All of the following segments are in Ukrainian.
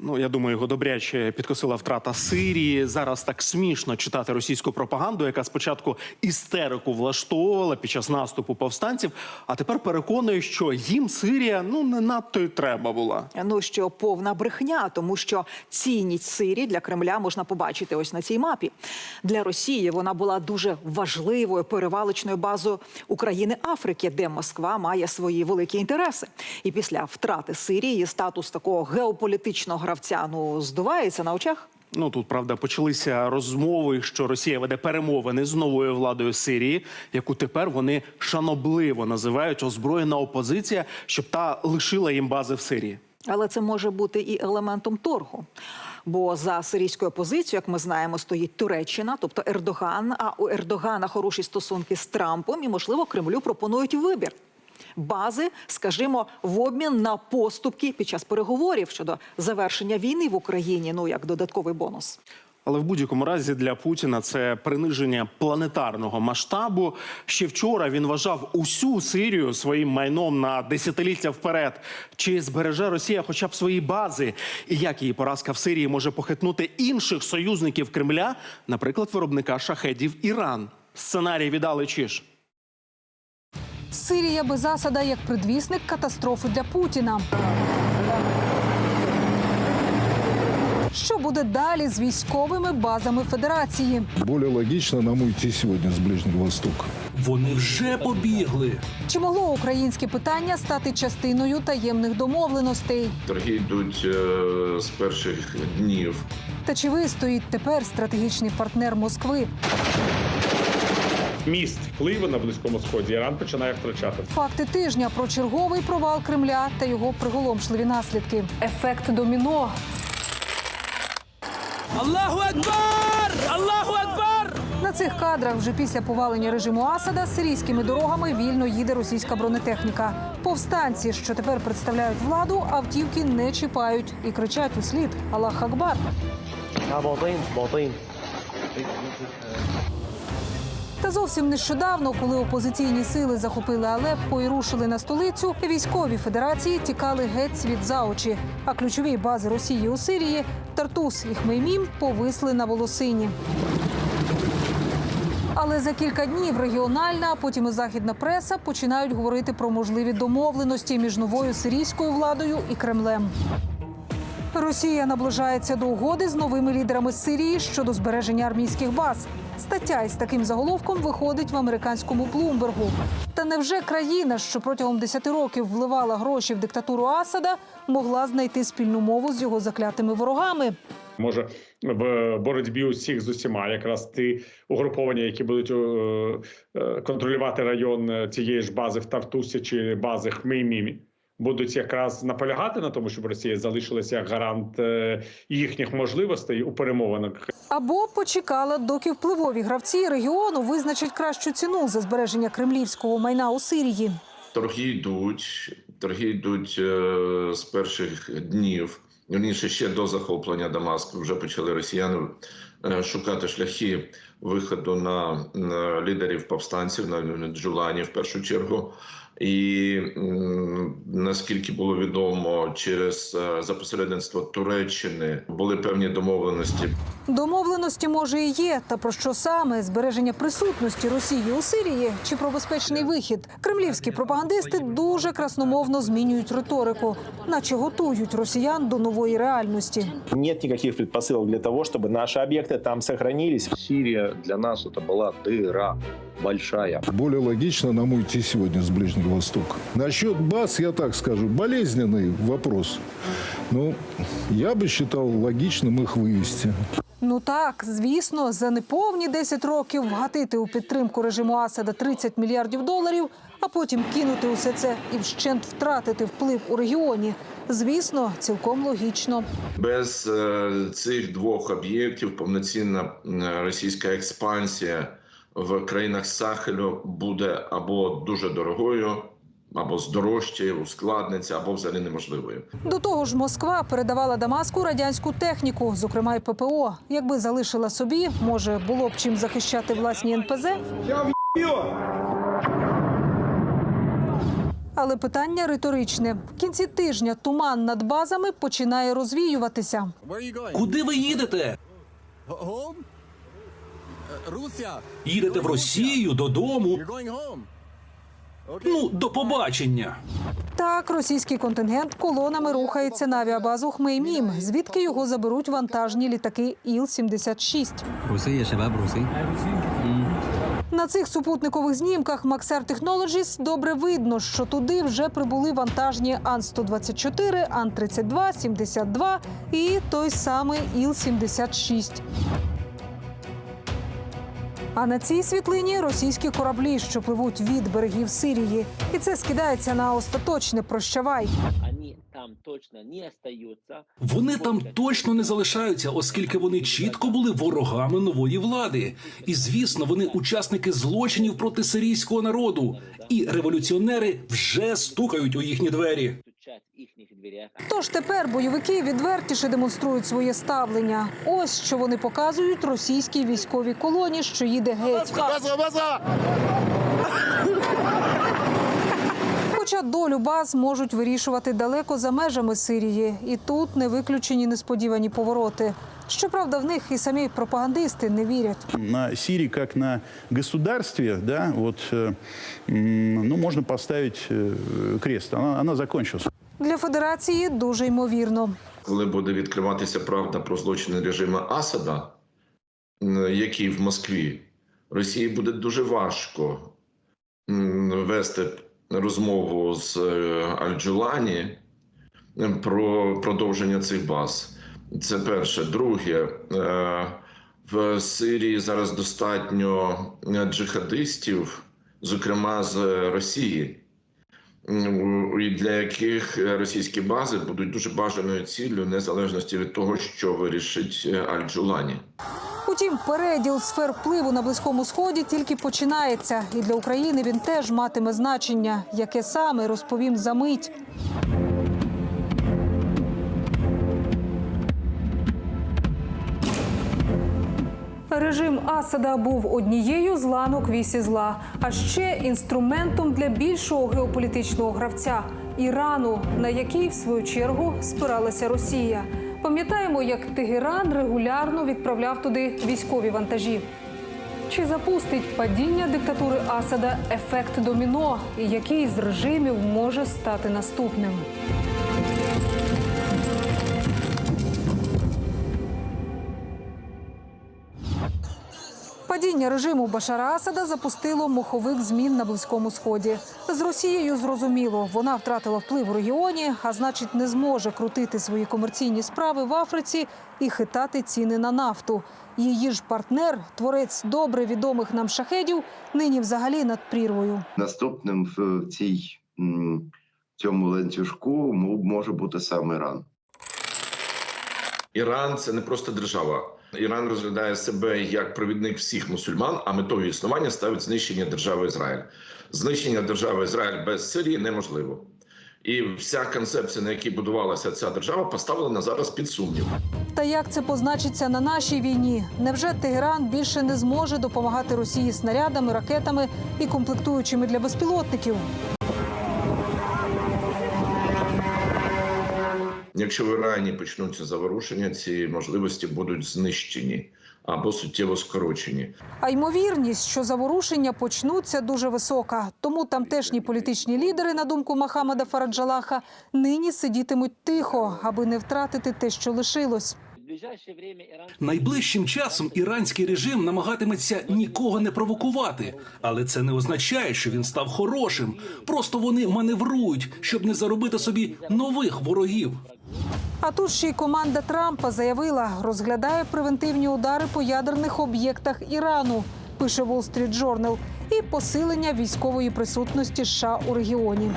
Ну, я думаю, його добряче підкосила втрата Сирії. Зараз так смішно читати російську пропаганду, яка спочатку істерику влаштовувала під час наступу повстанців, а тепер переконує, що їм Сирія ну не надто й треба була. Ну що повна брехня, тому що цінність Сирії для Кремля можна побачити ось на цій мапі. Для Росії вона була дуже важливою перевалочною базою України Африки, де Москва має свої великі інтереси. І після втрати Сирії статус такого геополітичного гравця ну здувається на очах. Ну тут правда почалися розмови, що Росія веде перемовини з новою владою Сирії, яку тепер вони шанобливо називають озброєна опозиція, щоб та лишила їм бази в Сирії. Але це може бути і елементом торгу. Бо за сирійською позицією, як ми знаємо, стоїть Туреччина, тобто Ердоган. А у Ердогана хороші стосунки з Трампом, і можливо Кремлю пропонують вибір. Бази, скажімо, в обмін на поступки під час переговорів щодо завершення війни в Україні, ну як додатковий бонус. Але в будь-якому разі для Путіна це приниження планетарного масштабу. Ще вчора він вважав усю Сирію своїм майном на десятиліття вперед. Чи збереже Росія хоча б свої бази? І як її поразка в Сирії може похитнути інших союзників Кремля, наприклад, виробника шахедів Іран? Сценарій віддали Чиш. Сирія без Асада як предвісник катастрофи для Путіна. Що буде далі з військовими базами Федерації? Более логично нам уйти сегодня с Ближнего Востока. Вони вже побігли. Чи могло українське питання стати частиною таємних домовленостей? Торги йдуть е, з перших днів. Та чи вистоїть тепер стратегічний партнер Москви? Міст впливу на близькому сході Іран починає втрачати. Факти тижня про черговий провал Кремля та його приголомшливі наслідки. Ефект доміно. Аллаху Акбар! Аллаху Акбар! На цих кадрах вже після повалення режиму Асада сирійськими дорогами вільно їде російська бронетехніка. Повстанці, що тепер представляють владу, автівки не чіпають і кричать у слід Аллах Акбар. Та зовсім нещодавно, коли опозиційні сили захопили Алеппо і рушили на столицю, військові федерації тікали геть світ за очі. А ключові бази Росії у Сирії Тартус і Хмеймім повисли на волосині. Але за кілька днів регіональна, а потім і західна преса починають говорити про можливі домовленості між новою сирійською владою і Кремлем. Росія наближається до угоди з новими лідерами Сирії щодо збереження армійських баз. Стаття із таким заголовком виходить в американському Блумбергу. Та невже країна, що протягом 10 років вливала гроші в диктатуру Асада, могла знайти спільну мову з його заклятими ворогами? Може в боротьбі усіх з усіма, якраз ті угруповання, які будуть е, е, контролювати район е, цієї ж бази в Тартусі чи бази Хмеймімі, будуть якраз наполягати на тому, щоб Росія залишилася як гарант е, їхніх можливостей у перемовинах. Або почекала, доки впливові гравці регіону визначать кращу ціну за збереження кремлівського майна у Сирії. Торги йдуть, торги йдуть е, з перших днів. Вірніше, ще до захоплення Дамаску вже почали росіяни е, шукати шляхи виходу на, на лідерів повстанців, на Джулані в першу чергу. І м, наскільки було відомо, через е, за посередництво Туреччини були певні домовленості Домовленості може і є, та про що саме збереження присутності Росії у Сирії чи про безпечний вихід? Кремлівські пропагандисти дуже красномовно змінюють риторику, наче готують росіян до нової реальності. Нет никаких предпосылок для того, чтобы наши объекты там сохранились. Сирия для нас это была дыра большая. Более логично нам уйти сегодня с Ближнего Востока. Насчет баз, я так скажу, болезненный вопрос. Но я бы считал логичным их вывести. Ну так, звісно, за неповні 10 років вгатити у підтримку режиму Асада 30 мільярдів доларів, а потім кинути усе це і вщент втратити вплив у регіоні. Звісно, цілком логічно. без е, цих двох об'єктів. Повноцінна е, російська експансія в країнах Сахелю буде або дуже дорогою, або здорожчає, ускладниться, або взагалі неможливою. До того ж, Москва передавала Дамаску радянську техніку, зокрема й ППО. Якби залишила собі, може було б чим захищати власні НПЗ. Але питання риторичне. В кінці тижня туман над базами починає розвіюватися. Куди ви їдете? Їдете в Росію додому. Ну, до побачення. Так, російський контингент колонами рухається на авіабазу Хмеймім, звідки його заберуть вантажні літаки Іл-76. Росія себе бруси. На цих супутникових знімках Maxar Technologies добре видно, що туди вже прибули вантажні Ан-124, Ан-32, 72 і той самий Іл-76. А на цій світлині російські кораблі, що пливуть від берегів Сирії, і це скидається на остаточне прощавай. там точно не остаются. Вони там точно не залишаються, оскільки вони чітко були ворогами нової влади. І звісно, вони учасники злочинів проти сирійського народу. І революціонери вже стукають у їхні двері. Стучать в их дверях. Тож тепер бойовики відвертіше демонструють своє ставлення. Ось що вони показують російській військовій колоні, що їде геть. Хоча долю баз можуть вирішувати далеко за межами Сирії, і тут не виключені несподівані повороти. Щоправда, в них і самі пропагандисти не вірять. на Сирии как на государстве, да, вот, э, ну, можно поставить э, крест. Она, она закончилась. Для федерації дуже ймовірно. Коли буде відкриватися правда про злочини режиму Асада, який в Москві, Росії буде дуже важко вести розмову з е, Аль-Джулані про продовження цих баз. Це перше. Друге, е, в Сирії зараз достатньо е, джихадистів, зокрема з Росії. Для яких е, російські бази будуть дуже бажаною ціллю, незалежності від того, що вирішить е, Аль-Джулані. Утім, переділ сфер впливу на близькому сході тільки починається, і для України він теж матиме значення, яке саме розповім за мить. Режим Асада був однією з ланок вісі зла, а ще інструментом для більшого геополітичного гравця Ірану, на який в свою чергу спиралася Росія. Пам'ятаємо, як Тегеран регулярно відправляв туди військові вантажі. Чи запустить падіння диктатури Асада ефект доміно, і який з режимів може стати наступним? Падіння режиму Башара Асада запустило моховик змін на близькому сході. З Росією зрозуміло, вона втратила вплив в регіоні, а значить, не зможе крутити свої комерційні справи в Африці і хитати ціни на нафту. Її ж партнер, творець добре відомих нам шахедів, нині взагалі над прірвою. Наступним в цій м, цьому ланцюжку може бути саме Іран. Іран це не просто держава. Іран розглядає себе як провідник всіх мусульман, а метою існування ставить знищення держави Ізраїль. Знищення держави Ізраїль без Сирії неможливо. І вся концепція, на якій будувалася ця держава, поставлена зараз під сумнів. Та як це позначиться на нашій війні? Невже Тегеран більше не зможе допомагати Росії снарядами, ракетами і комплектуючими для безпілотників? Якщо в Ірані почнуться заворушення, ці можливості будуть знищені або суттєво скорочені. А ймовірність, що заворушення почнуться, дуже висока. Тому тамтешні політичні лідери, на думку Махамеда Фараджалаха, нині сидітимуть тихо, аби не втратити те, що лишилось. Найближчим часом іранський режим намагатиметься нікого не провокувати, але це не означає, що він став хорошим. Просто вони маневрують, щоб не заробити собі нових ворогів. А тут ще й команда Трампа заявила, розглядає превентивні удари по ядерних об'єктах Ірану. Пише Wall Street Journal, і посилення військової присутності США у регіоні.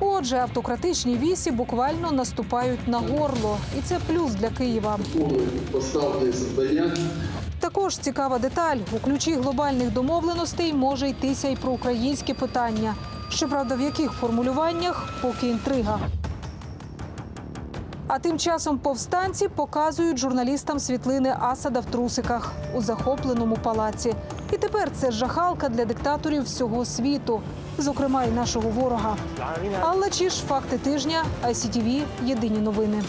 Отже, автократичні вісі буквально наступають на горло, і це плюс для Києва. Також цікава деталь: у ключі глобальних домовленостей може йтися і про українське питання. Щоправда, в яких формулюваннях поки інтрига. А тим часом повстанці показують журналістам світлини Асада в трусиках у захопленому палаці. І тепер це жахалка для диктаторів всього світу. зокрема і нашого ворога. Алла Чіш, факти тижня, ICTV, Єдині новини.